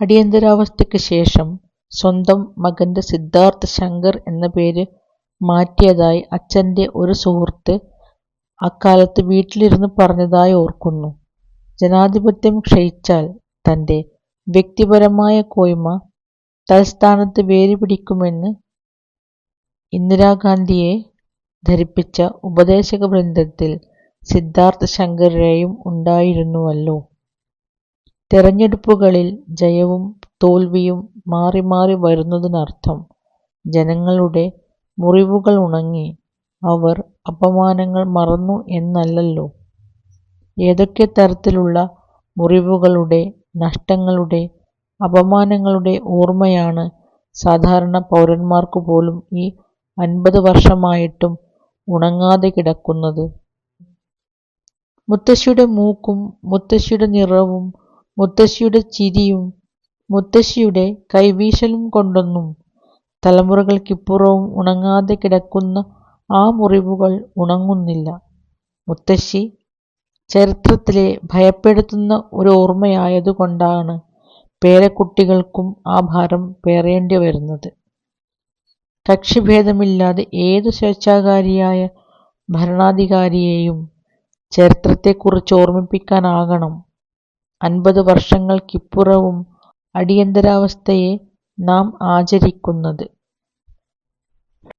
അടിയന്തരാവസ്ഥയ്ക്ക് ശേഷം സ്വന്തം മകന്റെ സിദ്ധാർത്ഥ് ശങ്കർ എന്ന പേര് മാറ്റിയതായി അച്ഛന്റെ ഒരു സുഹൃത്ത് അക്കാലത്ത് വീട്ടിലിരുന്ന് പറഞ്ഞതായി ഓർക്കുന്നു. ജനാധിപത്യം ക്ഷയിച്ചാൽ തന്റെ വ്യക്തിപരമായ കോയ്മ തൽസ്ഥാനത്ത് വേരുപിടിക്കുമെന്ന് ഇന്ദിരാഗാന്ധിയെ ധരിപ്പിച്ച ഉപദേശക ഉപദേശകവൃന്ദത്തിൽ സിദ്ധാർത്ഥ ശങ്കറുടെയും ഉണ്ടായിരുന്നുവല്ലോ. തെരഞ്ഞെടുപ്പുകളിൽ ജയവും തോൽവിയും മാറി മാറി വരുന്നതിനർത്ഥം ജനങ്ങളുടെ മുറിവുകൾ ഉണങ്ങി, അവർ അപമാനങ്ങൾ മറന്നു എന്നല്ലല്ലോ. ഏതൊക്കെ തരത്തിലുള്ള മുറിവുകളുടെ, നഷ്ടങ്ങളുടെ, അപമാനങ്ങളുടെ ഓർമ്മയാണ് സാധാരണ പൗരന്മാർക്ക് പോലും ഈ അൻപത് വർഷമായിട്ടും ഉണങ്ങാതെ കിടക്കുന്നത്. മുത്തശ്ശിയുടെ മൂക്കും മുത്തശ്ശിയുടെ നിറവും മുത്തശ്ശിയുടെ ചിരിയും മുത്തശ്ശിയുടെ കൈവീശലും കൊണ്ടൊന്നും തലമുറകൾക്കിപ്പുറവും ഉണങ്ങാതെ കിടക്കുന്ന ആ മുറിവുകൾ ഉണങ്ങുന്നില്ല. മുത്തശ്ശി ചരിത്രത്തിലെ ഭയപ്പെടുത്തുന്ന ഒരു ഓർമ്മയായതുകൊണ്ടാണ് പേരക്കുട്ടികൾക്കും ആ ഭാരം പേറേണ്ടി വരുന്നത് കക്ഷിഭേദമില്ലാതെ ഏത് സ്വേച്ഛാകാരിയായ ഭരണാധികാരിയെയും ചരിത്രത്തെക്കുറിച്ച് ഓർമ്മിപ്പിക്കാനാകണം അൻപത് വർഷങ്ങൾക്കിപ്പുറവും അടിയന്തരാവസ്ഥയെ നാം ആചരിക്കുന്നത്.